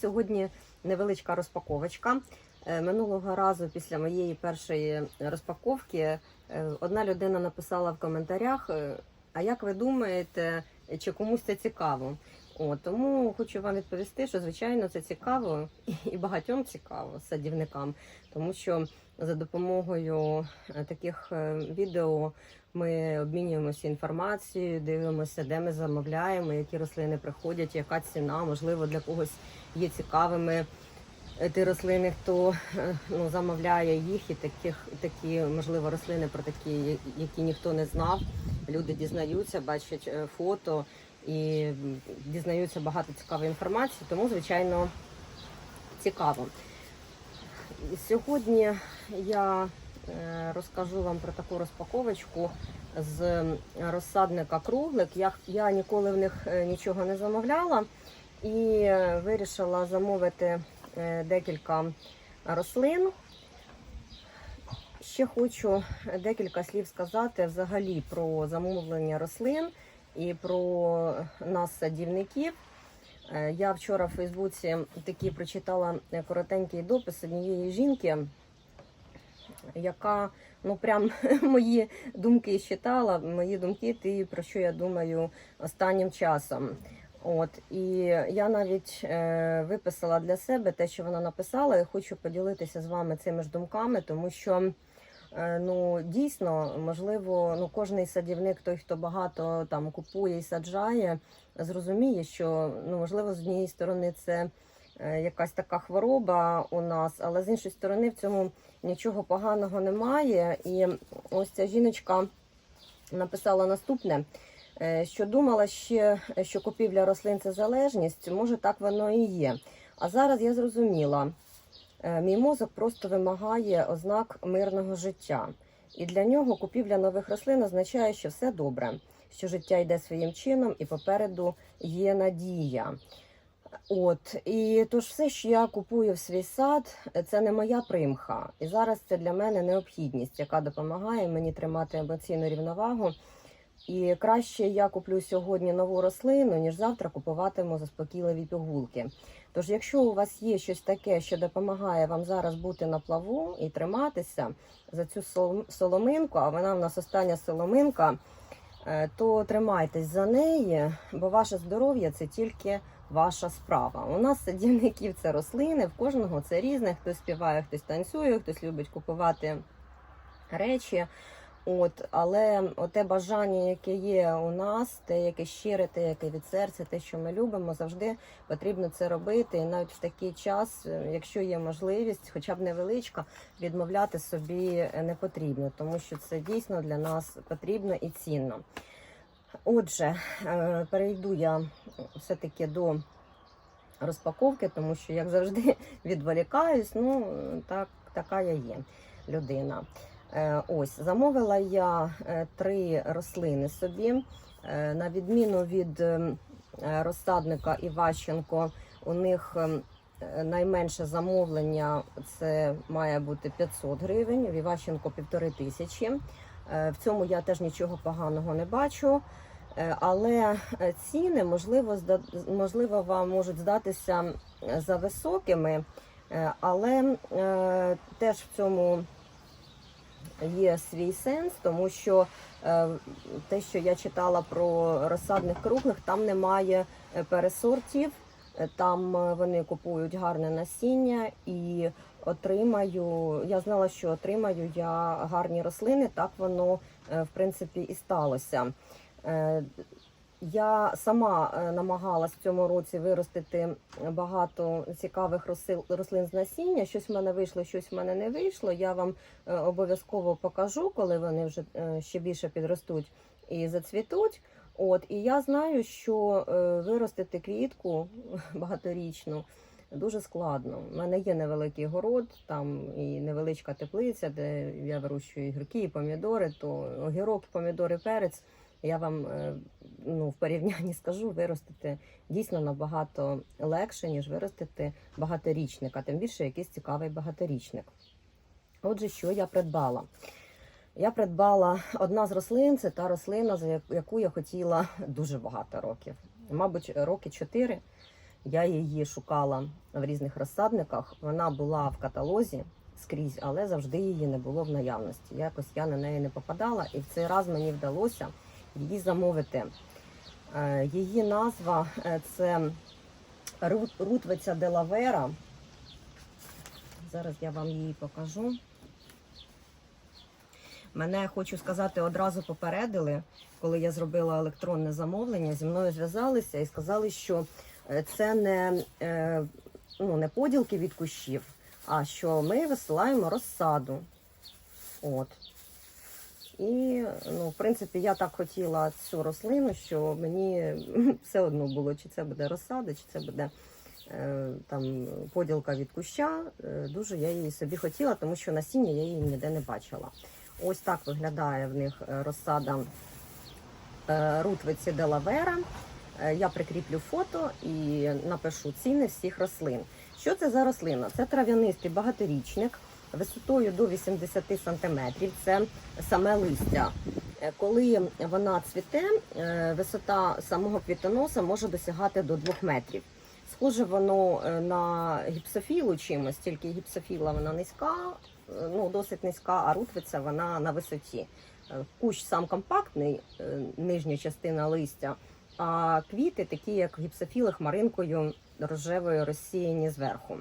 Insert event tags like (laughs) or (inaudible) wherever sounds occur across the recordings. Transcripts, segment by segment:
Сьогодні невеличка розпаковочка. Е, Минулого разу після моєї першої розпаковки е, одна людина написала в коментарях: е, А як ви думаєте, чи комусь це цікаво? О, тому хочу вам відповісти, що звичайно це цікаво і багатьом цікаво садівникам, тому що за допомогою е, таких е, відео ми обмінюємося інформацією, дивимося, де ми замовляємо, які рослини приходять, яка ціна, можливо, для когось є цікавими е, ті рослини, хто ну, замовляє їх, і таких такі, можливо, рослини про такі, які ніхто не знав. Люди дізнаються, бачать фото і дізнаються багато цікавої інформації, тому, звичайно, цікаво. Сьогодні я е, розкажу вам про таку розпаковочку з розсадника круглик. Я, я ніколи в них е, нічого не замовляла і вирішила замовити е, декілька рослин. Ще хочу декілька слів сказати взагалі про замовлення рослин і про нас, садівників. Е, Я вчора в Фейсбуці такі прочитала е, коротенький допис однієї жінки, яка ну прям (laughs) мої думки читала, мої думки, ті, про що я думаю останнім часом. От і я навіть е, виписала для себе те, що вона написала, і хочу поділитися з вами цими ж думками, тому що ну дійсно можливо, ну кожний садівник, той, хто багато там купує і саджає, зрозуміє, що ну можливо з однієї сторони це е, якась така хвороба у нас, але з іншої сторони в цьому нічого поганого немає. І ось ця жіночка написала наступне. е, Що думала ще, що купівля рослин це залежність, може так воно і є. А зараз я зрозуміла, е, мій мозок просто вимагає ознак мирного життя. І для нього купівля нових рослин означає, що все добре, що життя йде своїм чином і попереду є надія. От і тож все, що я купую в свій сад, це не моя примха. І зараз це для мене необхідність, яка допомагає мені тримати емоційну рівновагу. І краще я куплю сьогодні нову рослину, ніж завтра купуватиму заспокійливі пігулки. Тож, якщо у вас є щось таке, що допомагає вам зараз бути на плаву і триматися за цю сол- соломинку, а вона в нас остання соломинка, е, то тримайтесь за неї, бо ваше здоров'я це тільки ваша справа. У нас садівників це рослини, в кожного це різне. Хтось співає, хтось танцює, хтось любить купувати речі. От, але те бажання, яке є у нас, те, яке щире, те, яке від серця, те, що ми любимо, завжди потрібно це робити. І навіть в такий час, е, якщо є можливість, хоча б невеличка, відмовляти собі не потрібно, тому що це дійсно для нас потрібно і цінно. Отже, е, перейду я все-таки до розпаковки, тому що, як завжди, (laughs) відволікаюсь. Ну, так, така я є людина. Е, Ось замовила я е, три рослини собі. Е, На відміну від розсадника Іващенко, у них найменше замовлення це має бути 500 гривень, в Іващенко півтори тисячі. В цьому я теж нічого поганого не бачу. Але ціни, можливо, можливо, вам можуть здатися за високими, але теж в цьому є свій сенс, тому що е, те, що я читала про розсадних круглих, там немає е, пересортів, е, там вони купують гарне насіння і отримаю. Я знала, що отримаю я гарні рослини. Так воно в принципі і сталося. Я сама е, намагалась в цьому році виростити багато цікавих рослин з насіння. Щось в мене вийшло, щось в мене не вийшло. Я вам е, обов'язково покажу, коли вони вже е, ще більше підростуть і зацвітуть. От і я знаю, що виростити квітку (laughs) багаторічну дуже складно. У мене є невеликий город, там і невеличка теплиця, де я вирощую гірки, і помідори, то огірок, помідори, перець. Я вам ну, в порівнянні скажу, виростити дійсно набагато легше, ніж виростити багаторічника, тим більше якийсь цікавий багаторічник. Отже, що я придбала? Я придбала одна з рослин, це та рослина, за яку я хотіла дуже багато років. Мабуть, роки чотири Я її шукала в різних розсадниках. Вона була в каталозі скрізь, але завжди її не було в наявності. Якось я на неї не попадала, і в цей раз мені вдалося її замовити. Е, Її назва е, це рутвиця Делавера. Зараз я вам її покажу. Мене хочу сказати, одразу попередили, коли я зробила електронне замовлення, зі мною зв'язалися і сказали, що е, це не, ну, не поділки від кущів, а що ми висилаємо розсаду. От. І, ну, в принципі, я так хотіла цю рослину, що мені (laughs) все одно було, чи це буде розсада, чи це буде е, там поділка від куща. Е, дуже я її собі хотіла, тому що насіння я її ніде не бачила. Ось так виглядає в них е, розсада е, рутвиці Делавера. Е, Я прикріплю фото і напишу ціни всіх рослин. Що це за рослина? Це трав'янистий багаторічник висотою до 80 см. Це саме листя. Е, Коли вона цвіте, е, висота самого квітоноса може досягати до 2 метрів. Схоже воно е, на гіпсофілу чимось, тільки гіпсофіла вона низька, ну досить низька, а рутвиця вона на висоті. Кущ сам компактний, нижня частина листя, а квіти такі, як гіпсофіли, хмаринкою рожевою розсіяні зверху.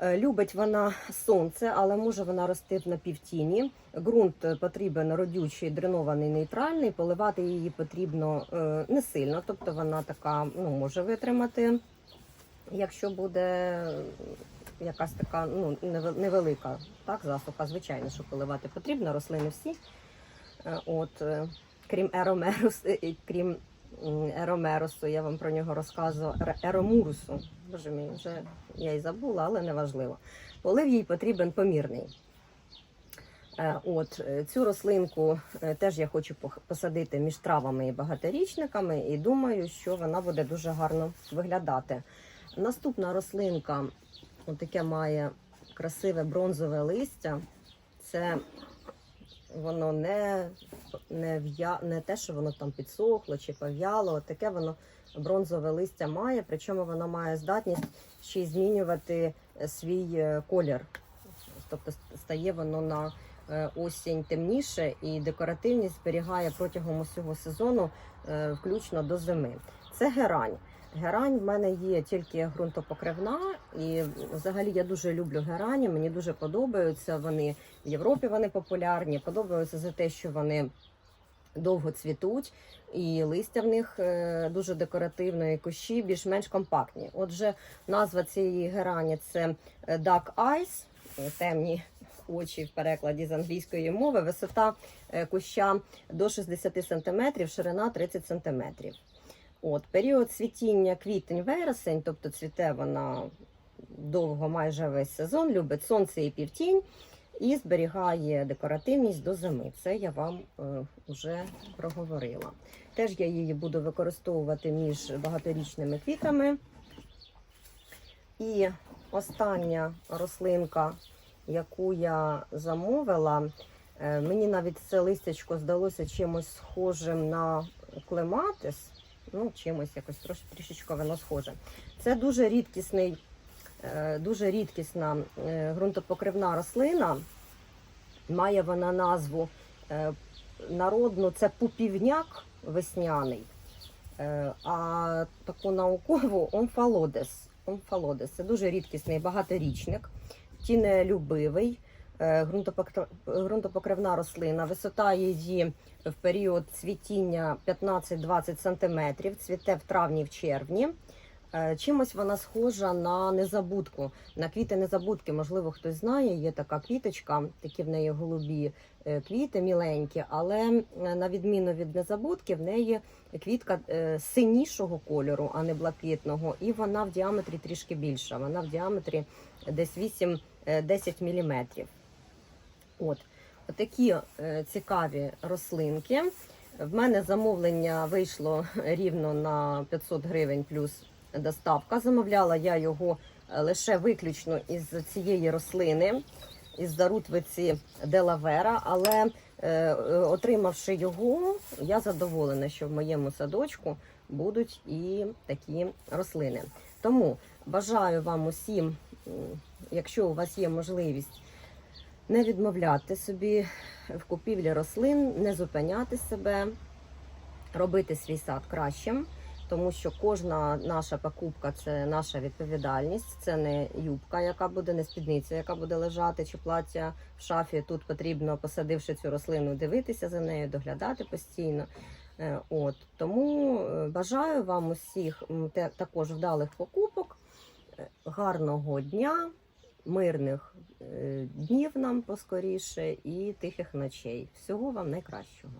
Е, Любить вона сонце, але може вона рости на півтіні. Ґрунт е, потрібен родючий, дренований, нейтральний. Поливати її потрібно е, не сильно, тобто вона така ну, може витримати, якщо буде якась така ну, неве- невелика так, засуха. Звичайно, що поливати потрібно, рослини всі. От, крім еромерус, крім м, еромерусу, я вам про нього розказувала, еромурусу. Боже мій, вже я й забула, але не важливо. Полив їй потрібен помірний. Е, От е, цю рослинку е, теж я хочу посадити між травами і багаторічниками, і думаю, що вона буде дуже гарно виглядати. Наступна рослинка, таке має красиве бронзове листя. Це воно не, не, в'я, не те, що воно там підсохло чи пов'яло. Таке воно бронзове листя має, причому воно має здатність ще й змінювати е, свій е, колір. Тобто стає воно на осінь темніше і декоративність зберігає протягом усього сезону, е, включно до зими. Це герань. Герань в мене є тільки ґрунтопокривна, і взагалі я дуже люблю герані. Мені дуже подобаються вони в Європі. Вони популярні. Подобаються за те, що вони довго цвітуть, і листя в них е, дуже декоративне, і кущі більш-менш компактні. Отже, назва цієї герані це е, Dark Eyes, е, темні очі в перекладі з англійської мови. Висота е, куща до 60 см, ширина 30 см. От, період цвітіння квітень-вересень, тобто цвіте вона довго, майже весь сезон, любить сонце і півтінь і зберігає декоративність до зими. Це я вам е, вже проговорила. Теж я її буду використовувати між багаторічними квітами. І остання рослинка, яку я замовила, е, мені навіть це листячко здалося чимось схожим на клематис. Ну, чимось якось трош, трішечко воно схоже. Це дуже рідкісний, е, дуже рідкісна е, ґрунтопокривна рослина. Має вона назву народну, це пупівняк весняний, а таку наукову омфалодес. Омфалодес. Це дуже рідкісний багаторічник, тінелюбивий, е, ґрунтопокр- ґрунтопокривна рослина. Висота її в період цвітіння 15-20 см, цвіте в травні в червні. Е, Чимось вона схожа на незабудку, на квіти незабудки. Можливо, хтось знає, є така квіточка, такі в неї голубі е, квіти, міленькі, але на відміну від незабудки, в неї квітка синішого кольору, а не блакитного, і вона в діаметрі трішки більша. Вона в діаметрі десь 8-10 мм. От. Отакі е, цікаві рослинки. В мене замовлення вийшло рівно на 500 гривень плюс доставка. Замовляла я його е, лише виключно із цієї рослини, із зарутвиці Делавера, але е, е, отримавши його, я задоволена, що в моєму садочку будуть і такі рослини. Тому бажаю вам усім, якщо у вас є можливість, не відмовляти собі в купівлі рослин, не зупиняти себе, робити свій сад кращим, тому що кожна наша покупка це наша відповідальність. Це не юбка, яка буде, не спідниця, яка буде лежати, чи плаття в шафі. Тут потрібно, посадивши цю рослину, дивитися за нею, доглядати постійно. Е, От тому е, бажаю вам усіх також вдалих покупок, е, гарного дня, мирних е, днів нам поскоріше і тихих ночей. Всього вам найкращого.